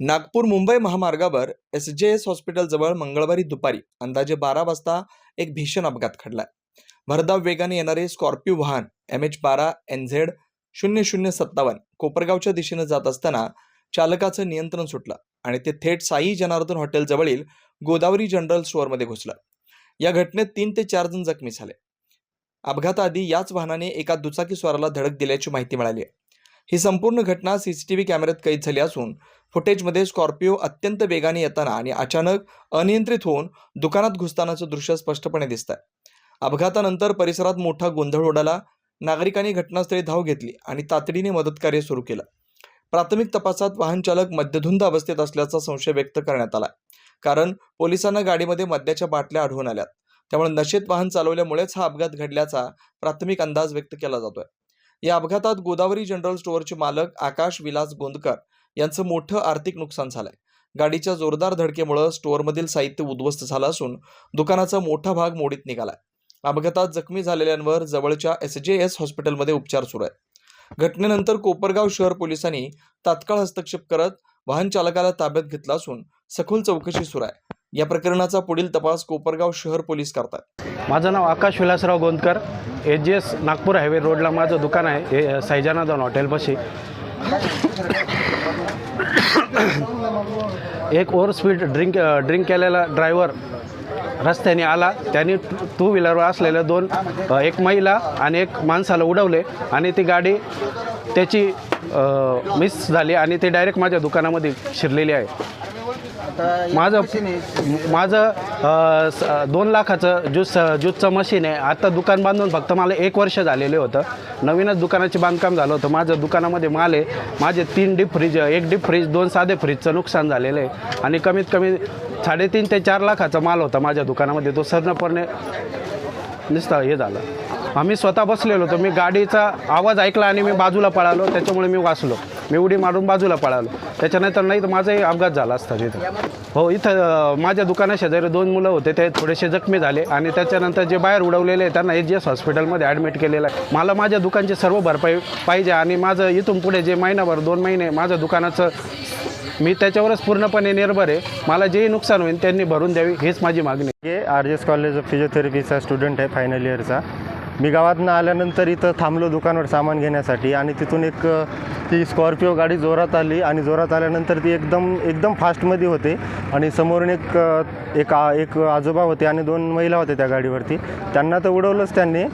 नागपूर मुंबई महामार्गावर एस जे एस हॉस्पिटलजवळ मंगळवारी दुपारी अंदाजे बारा वाजता एक भीषण अपघात घडला भरधाव वेगाने येणारे स्कॉर्पिओ वाहन एम एच बारा एन झेड शून्य शून्य सत्तावन्न कोपरगावच्या दिशेने जात असताना चालकाचं नियंत्रण सुटलं आणि ते थेट साई जनार्दन हॉटेलजवळील गोदावरी जनरल स्टोअरमध्ये घुसलं. या घटनेत तीन ते चार जण जखमी झाले. अपघाताआधी याच वाहनाने एका दुचाकी स्वाराला धडक दिल्याची माहिती मिळाली आहे. ही संपूर्ण घटना सीसीटीव्ही कॅमेऱ्यात कैद झाली असून फुटेजमध्ये स्कॉर्पिओ अत्यंत वेगाने येताना आणि अचानक अनियंत्रित होऊन दुकानात घुसतानाचं दृश्य स्पष्टपणे दिसत आहे अपघातानंतर परिसरात मोठा गोंधळ उडाला नागरिकांनी घटनास्थळी धाव घेतली आणि तातडीने मदतकार्य सुरू केलं. प्राथमिक तपासात वाहन चालक मद्यधुंद अवस्थेत असल्याचा संशय व्यक्त करण्यात आला. कारण पोलिसांना गाडीमध्ये मद्याच्या बाटल्या आढळून आल्यात. त्यामुळे नशेत वाहन चालवल्यामुळेच हा अपघात घडल्याचा प्राथमिक अंदाज व्यक्त केला जातोय. या अपघातात गोदावरी जनरल स्टोअरचे मालक आकाश विलास गोंदकर यांचं मोठं आर्थिक नुकसान झालंय. गाडीच्या जोरदार धडकेमुळे स्टोअरमधील साहित्य उद्ध्वस्त झालं असून दुकानाचा मोठा भाग मोडीत निघालाय. अपघातात जखमी झालेल्यांवर जवळच्या एस जे एस हॉस्पिटलमध्ये उपचार सुरू आहेत. घटनेनंतर कोपरगाव शहर पोलिसांनी तात्काळ हस्तक्षेप करत वाहन चालकाला ताब्यात घेतला असून सखोल चौकशी सुरू आहे. या प्रकरणाचा पुढील तपास कोपरगाव शहर पोलीस करतात. माझं नाव Akash Vilasrao Gondkar. H G S Nagpur highway रोडला माझं दुकान आहे. हे सैजानादन हॉटेलपाशी. एक ओव्हर स्पीड ड्रिंक ड्रिंक केलेला ड्रायव्हर रस्त्याने आला. त्यांनी टू टू व्हीलरवर असलेल्या दोन एक महिला आणि एक माणसाला उडवले आणि ती गाडी त्याची मिस झाली आणि ती डायरेक्ट माझ्या दुकानामध्ये शिरलेली आहे. माझं माझं स- दोन लाखाचं ज्यूस ज्यूसचं मशीन आहे. आता दुकान बांधून फक्त मला एक वर्ष झालेले होतं. नवीनच दुकानाचे बांधकाम झालं होतं. माझं दुकानामध्ये माल आहे. माझे तीन डीप फ्रीज एक डीप फ्रीज दोन साधे फ्रीजचं नुकसान झालेलं आहे. आणि कमीत कमी साडेतीन ते चार लाखाचा माल होता माझ्या दुकानामध्ये. तो सर्णपणे नुसतं हे झालं. आम्ही स्वतः बसलेलो होतो. मी गाडीचा आवाज ऐकला आणि मी बाजूला पळालो. त्याच्यामुळे मी वाचलो. मी उडी मारून बाजूला पळालो. त्याच्यानंतर नाही तर माझाही अपघात झाला असता तिथं. हो इथं माझ्या दुकाना शेजारी दोन मुलं होते. ते थोडेसे जखमी झाले आणि त्याच्यानंतर जे बाहेर उडवलेले त्यांना एच जी एस हॉस्पिटलमध्ये ॲडमिट केलेलं आहे. मला माझ्या दुकानची सर्व भरपाई पाहिजे आणि माझं इथून पुढे जे महिनाभर दोन महिने माझं दुकानाचं मी त्याच्यावरच पूर्णपणे निर्भर आहे. मला जेही नुकसान होईल त्यांनी भरून द्यावी हीच माझी मागणी आहे. R G S college of फिजिओथेरपीचा student आहे फायनल इयरचा मी गावातनं आल्यानंतर इथं थांबलो दुकानावर सामान घेण्यासाठी आणि तिथून एक ती स्कॉर्पिओ गाडी जोरात आली आणि जोरात आल्यानंतर ती एकदम एकदम फास्टमध्ये होते आणि समोरून एक एक एक आजोबा होते आणि दोन महिला होत्या त्या गाडीवरती. त्यांना तर उडवलंच त्यांनी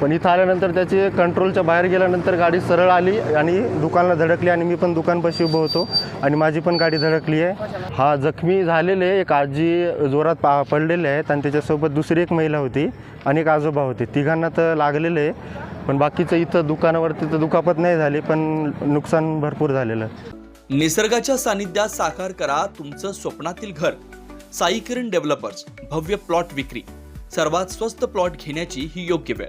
पण इथं आल्यानंतर त्याचे कंट्रोलच्या बाहेर गेल्यानंतर गाडी सरळ आली आणि दुकानला धडकली आणि मी पण दुकानपाशी उभं होतो आणि माझी पण गाडी धडकली आहे. हा जखमी झालेले एक आजी जोरात पा पडलेले आहेत आणि त्याच्यासोबत दुसरी एक महिला होती आणि एक आजोबा होते. तिघांना तर लागलेले आहे पण बाकीचं इथं दुकानावरती तर दुखापत नाही झाली पण नुकसान भरपूर झालेलं. निसर्गाच्या सानिध्यात साकार करा तुमचं स्वप्नातील घर. साई किरण डेव्हलपर्स भव्य प्लॉट विक्री. सर्वात स्वस्त प्लॉट घेण्याची ही योग्य वेळ.